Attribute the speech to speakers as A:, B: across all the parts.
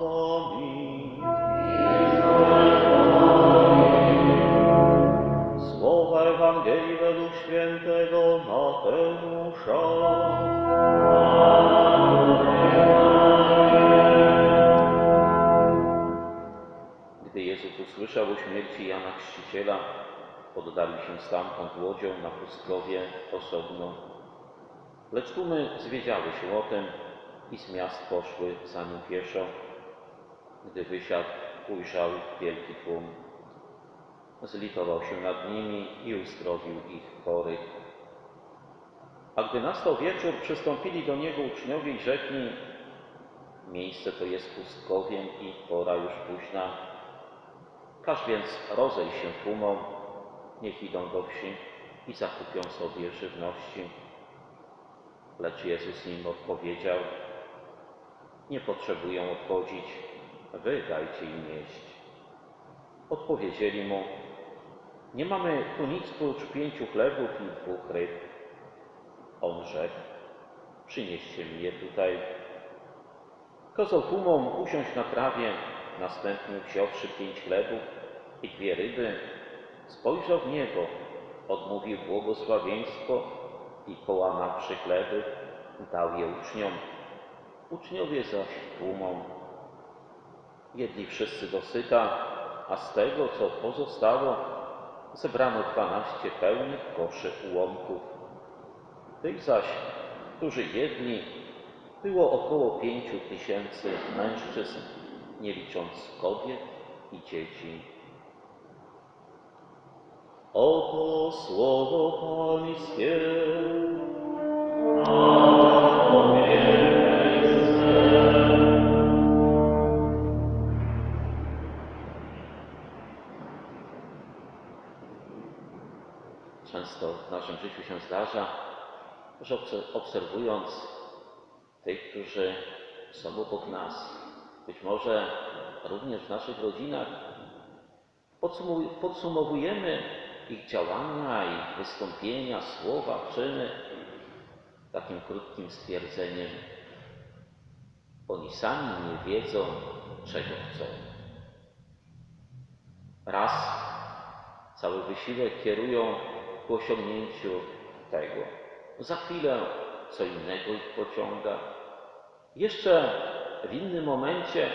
A: wami. Słowa Ewangelii według świętego Mateusza. Gdy Jezus usłyszał o śmierci Jana Chrzciciela, oddalił się stamtąd łodzią na pustkowie osobno. Lecz tłumy zwiedziały się o tym i z miast poszły za nim pieszo. Gdy wysiadł, ujrzał wielki tłum. Zlitował się nad nimi i uzdrowił ich chorych. A gdy nastał wieczór, przystąpili do niego uczniowie i rzekli, miejsce to jest pustkowiem i pora już późna. Każ więc rozejść się tłumom, niech idą do wsi i zakupią sobie żywności. Lecz Jezus im odpowiedział, nie potrzebują odchodzić, wy dajcie im jeść. Odpowiedzieli mu, nie mamy tu nic prócz pięciu chlebów i dwóch ryb. On rzekł, przynieście mi je tutaj. Kazał tłumom usiąść na trawie, następnie wziąwszy pięć chlebów i dwie ryby, spojrzał w niebo, odmówił błogosławieństwo i połamawszy chleby, dał je uczniom. Uczniowie zaś tłumom. Jedli wszyscy dosyta, a z tego, co pozostało, zebrano dwanaście pełnych koszy ułomków. Tych zaś, którzy jedli, było około pięciu tysięcy mężczyzn, nie licząc kobiet i dzieci. Oto słowo Pańskie. Często naszym życiu się zdarza, że obserwując tych, którzy są obok nas, być może również w naszych rodzinach, podsumowujemy ich działania, ich wystąpienia, słowa, czyny takim krótkim stwierdzeniem. Oni sami nie wiedzą, czego chcą. Raz cały wysiłek kierują ku osiągnięciu tego. Za chwilę co innego ich pociąga. Jeszcze w innym momencie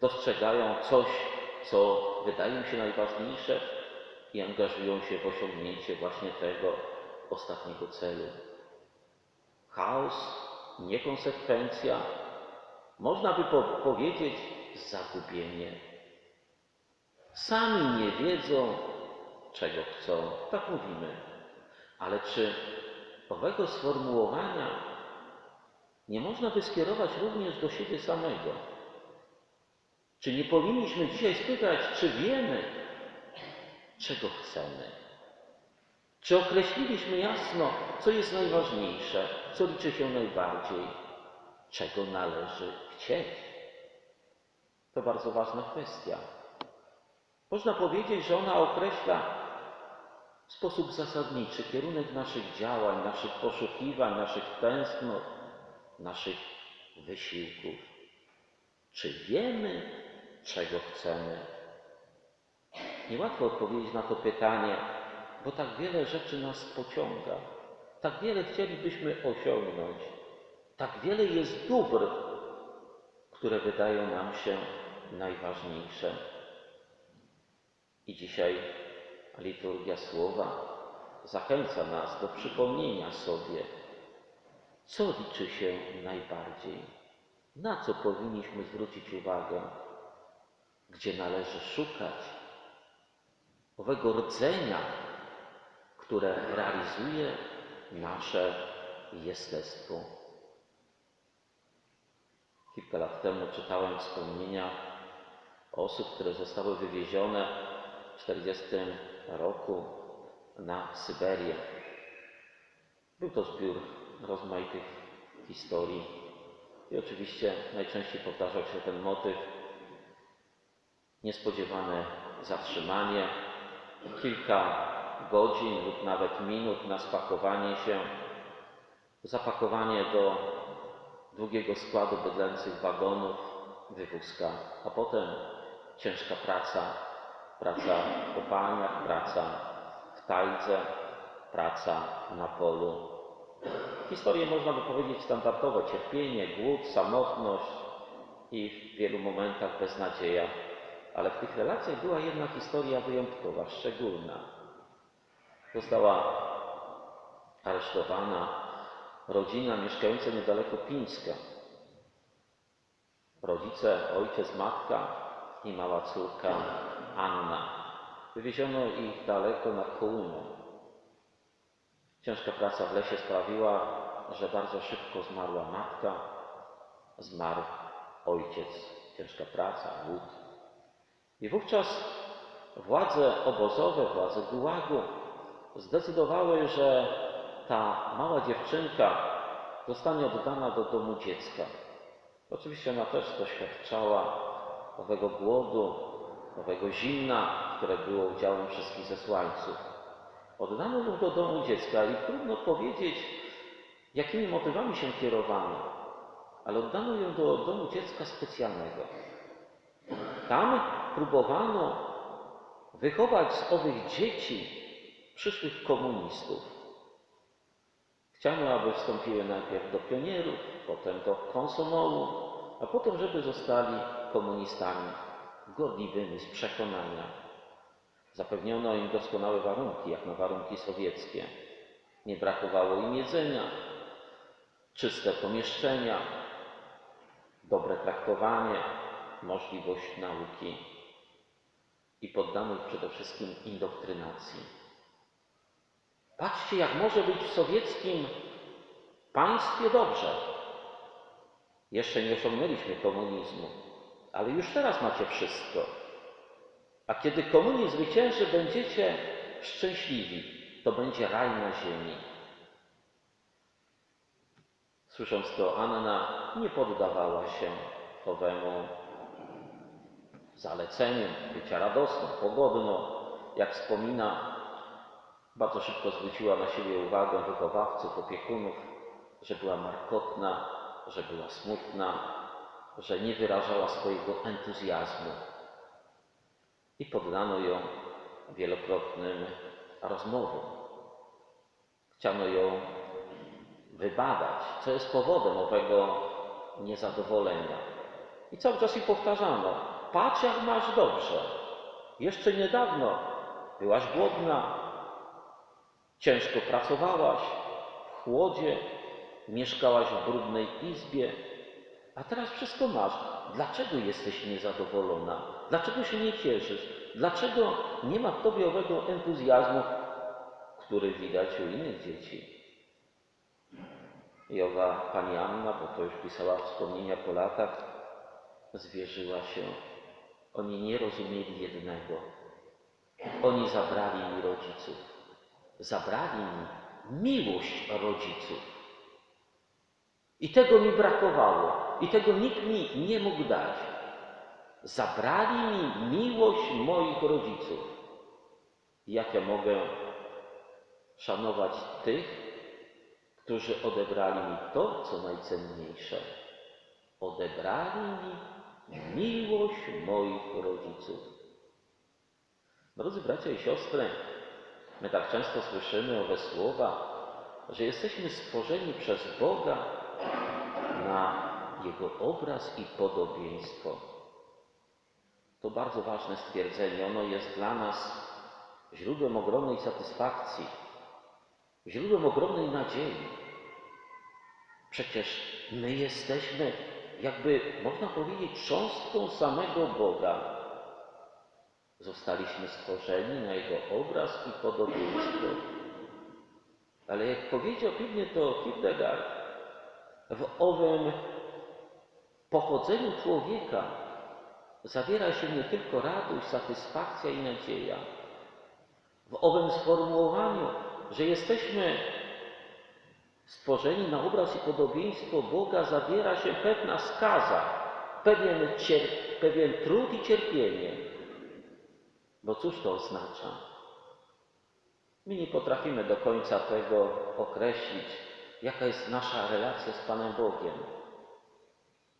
A: dostrzegają coś, co wydaje im się najważniejsze i angażują się w osiągnięcie właśnie tego ostatniego celu. Chaos, niekonsekwencja, można by po powiedzieć zagubienie. Sami nie wiedzą, czego chcą. Tak mówimy. Ale czy owego sformułowania nie można by skierować również do siebie samego? Czy nie powinniśmy dzisiaj spytać, czy wiemy, czego chcemy? Czy określiliśmy jasno, co jest najważniejsze, co liczy się najbardziej, czego należy chcieć? To bardzo ważna kwestia. Można powiedzieć, że ona określa w sposób zasadniczy kierunek naszych działań, naszych poszukiwań, naszych tęsknot, naszych wysiłków. Czy wiemy, czego chcemy? Niełatwo odpowiedzieć na to pytanie, bo tak wiele rzeczy nas pociąga, tak wiele chcielibyśmy osiągnąć, tak wiele jest dóbr, które wydają nam się najważniejsze. I dzisiaj liturgia słowa zachęca nas do przypomnienia sobie, co liczy się najbardziej, na co powinniśmy zwrócić uwagę, gdzie należy szukać owego rdzenia, które realizuje nasze jestestwo. Kilka lat temu czytałem wspomnienia osób, które zostały wywiezione w 40 roku na Syberię. Był to zbiór rozmaitych historii i oczywiście najczęściej powtarzał się ten motyw niespodziewane zatrzymanie, kilka godzin lub nawet minut na spakowanie się, zapakowanie do długiego składu bydlęcych wagonów wywózka, a potem ciężka praca, praca w kopalniach, praca w tajdze, praca na polu. Historię można by powiedzieć standardowo, cierpienie, głód, samotność i w wielu momentach beznadzieja, ale w tych relacjach była jedna historia wyjątkowa, szczególna. Została aresztowana rodzina mieszkająca niedaleko Pińska. Rodzice, ojciec, matka i mała córka Anna. Wywieziono ich daleko nad Kołumą. Ciężka praca w lesie sprawiła, że bardzo szybko zmarła matka, zmarł ojciec. Ciężka praca, głód. I wówczas władze obozowe, władze Gułagu zdecydowały, że ta mała dziewczynka zostanie oddana do domu dziecka. Oczywiście ona też doświadczała owego głodu, owego zimna, które było udziałem wszystkich zesłańców. Oddano ją do domu dziecka i trudno powiedzieć, jakimi motywami się kierowano, ale oddano ją do domu dziecka specjalnego. Tam próbowano wychować z owych dzieci przyszłych komunistów. Chciano, aby wstąpiły najpierw do pionierów, potem do konsomołu, a potem, żeby zostali komunistami gorliwymi z przekonania. Zapewniono im doskonałe warunki, jak na warunki sowieckie. Nie brakowało im jedzenia, czyste pomieszczenia, dobre traktowanie, możliwość nauki i poddano ich przede wszystkim indoktrynacji. Patrzcie, jak może być w sowieckim państwie dobrze. Jeszcze nie osiągnęliśmy komunizmu, ale już teraz macie wszystko. A kiedy komunizm zwycięży, będziecie szczęśliwi. To będzie raj na ziemi. Słysząc to, Anna nie poddawała się owemu zaleceniu bycia radosną, pogodną. Jak wspomina, bardzo szybko zwróciła na siebie uwagę wychowawców, opiekunów, że była markotna, że była smutna, że nie wyrażała swojego entuzjazmu. I poddano ją wielokrotnym rozmowom. Chciano ją wybadać, co jest powodem owego niezadowolenia. I cały czas jej powtarzano: Patrz, jak masz dobrze. Jeszcze niedawno byłaś głodna, ciężko pracowałaś, w chłodzie, mieszkałaś w brudnej izbie, a teraz wszystko masz. Dlaczego jesteś niezadowolona? Dlaczego się nie cieszysz? Dlaczego nie ma w tobie owego entuzjazmu, który widać u innych dzieci? I owa pani Anna, bo to już pisała wspomnienia po latach, zwierzyła się. Oni nie rozumieli jednego. Oni zabrali mi rodziców. Zabrali mi miłość rodziców. I tego mi brakowało. I tego nikt mi nie mógł dać. Zabrali mi miłość moich rodziców. Jak ja mogę szanować tych, którzy odebrali mi to, co najcenniejsze? Odebrali mi miłość moich rodziców. Drodzy bracia i siostry, my tak często słyszymy owe słowa, że jesteśmy stworzeni przez Boga na Jego obraz i podobieństwo. To bardzo ważne stwierdzenie. Ono jest dla nas źródłem ogromnej satysfakcji, źródłem ogromnej nadziei. Przecież my jesteśmy, jakby można powiedzieć, cząstką samego Boga. Zostaliśmy stworzeni na Jego obraz i podobieństwo. Ale jak powiedział pięknie to Hildegard, w owym pochodzeniu człowieka zawiera się nie tylko radość, satysfakcja i nadzieja. W owym sformułowaniu, że jesteśmy stworzeni na obraz i podobieństwo Boga, zawiera się pewna skaza, pewien, cier- pewien trud i cierpienie. Bo cóż to oznacza? My nie potrafimy do końca tego określić, jaka jest nasza relacja z Panem Bogiem.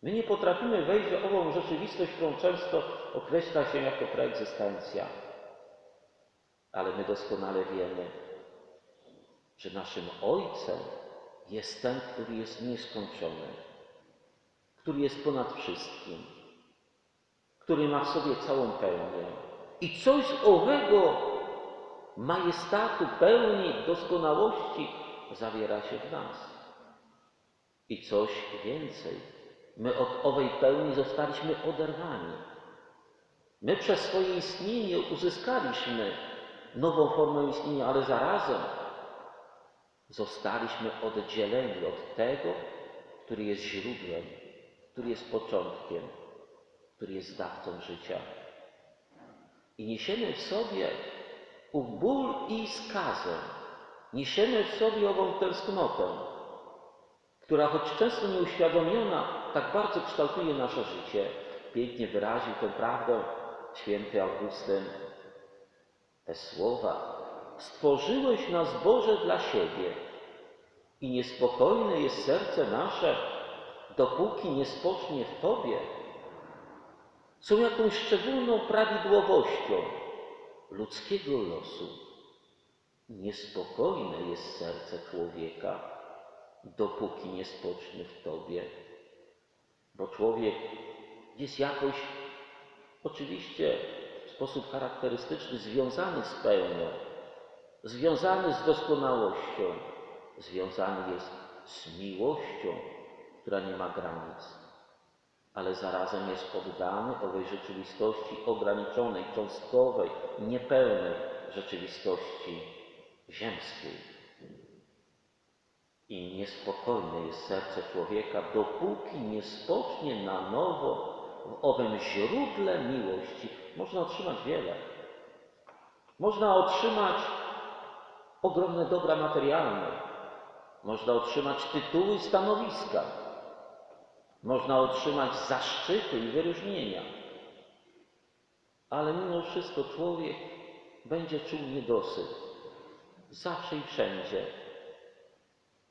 A: My nie potrafimy wejść w ową rzeczywistość, którą często określa się jako preegzystencja. Ale my doskonale wiemy, że naszym Ojcem jest ten, który jest nieskończony, który jest ponad wszystkim, który ma w sobie całą pełnię. I coś owego majestatu, pełni, doskonałości zawiera się w nas. I coś więcej. My od owej pełni zostaliśmy oderwani. My przez swoje istnienie uzyskaliśmy nową formę istnienia, ale zarazem zostaliśmy oddzieleni od tego, który jest źródłem, który jest początkiem, który jest dawcą życia. I niesiemy w sobie ból i skazę, niesiemy w sobie ową tęsknotę, która choć często nieuświadomiona, tak bardzo kształtuje nasze życie. Pięknie wyraził tę prawdę święty Augustyn. Te słowa Stworzyłeś nas Boże dla siebie i niespokojne jest serce nasze, dopóki nie spocznie w Tobie. Są jakąś szczególną prawidłowością ludzkiego losu. Niespokojne jest serce człowieka, dopóki nie spocznie w Tobie. Bo człowiek jest jakoś, oczywiście w sposób charakterystyczny, związany z pełnią, związany z doskonałością, związany jest z miłością, która nie ma granic, ale zarazem jest poddany owej rzeczywistości ograniczonej, cząstkowej, niepełnej rzeczywistości ziemskiej. I niespokojne jest serce człowieka, dopóki nie spocznie na nowo w owym źródle miłości. Można otrzymać wiele. Można otrzymać ogromne dobra materialne. Można otrzymać tytuły i stanowiska. Można otrzymać zaszczyty i wyróżnienia. Ale mimo wszystko człowiek będzie czuł niedosyt. Zawsze i wszędzie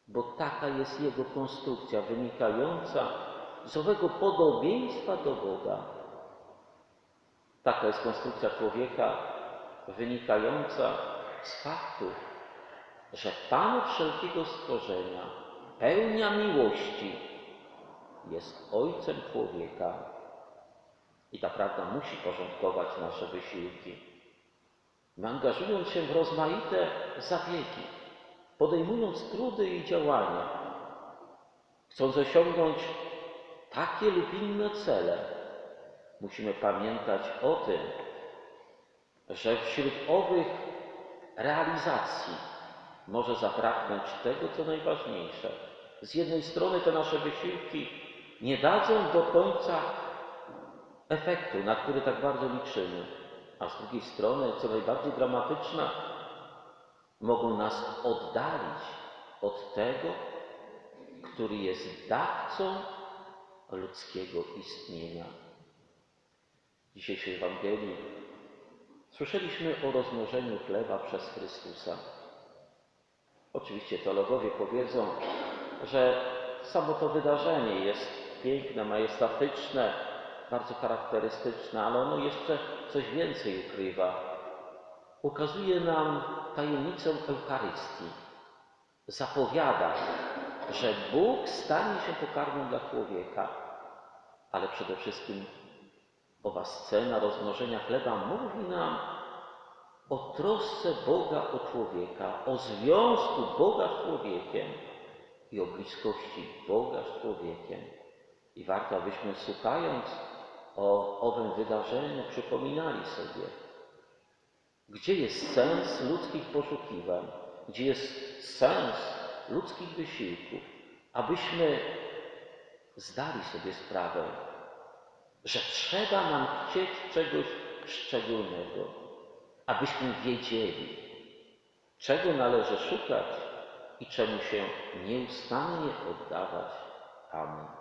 A: bo taka jest jego konstrukcja wynikająca z owego podobieństwa do Boga. Taka jest konstrukcja człowieka wynikająca z faktu, że Pan wszelkiego stworzenia, pełnia miłości, jest Ojcem człowieka i ta prawda musi porządkować nasze wysiłki. Angażując się w rozmaite zabiegi, podejmując trudy i działania, chcąc osiągnąć takie lub inne cele, musimy pamiętać o tym, że wśród owych realizacji może zabraknąć tego, co najważniejsze. Z jednej strony te nasze wysiłki nie dadzą do końca efektu, na który tak bardzo liczymy, a z drugiej strony, co najbardziej dramatyczne, mogą nas oddalić od tego, który jest dawcą ludzkiego istnienia. W dzisiejszej Ewangelii słyszeliśmy o rozmnożeniu chleba przez Chrystusa. Oczywiście teologowie powiedzą, że samo to wydarzenie jest piękne, majestatyczne, bardzo charakterystyczne, ale ono jeszcze coś więcej ukrywa. Ukazuje nam tajemnicę Eucharystii. Zapowiada, że Bóg stanie się pokarmem dla człowieka, ale przede wszystkim owa scena rozmnożenia chleba mówi nam o trosce Boga o człowieka, o związku Boga z człowiekiem i o bliskości Boga z człowiekiem. I warto, abyśmy słuchając o owym wydarzeniu przypominali sobie, gdzie jest sens ludzkich poszukiwań, gdzie jest sens ludzkich wysiłków, abyśmy zdali sobie sprawę, że trzeba nam chcieć czegoś szczególnego, abyśmy wiedzieli, czego należy szukać i czemu się nieustannie oddawać. Amen.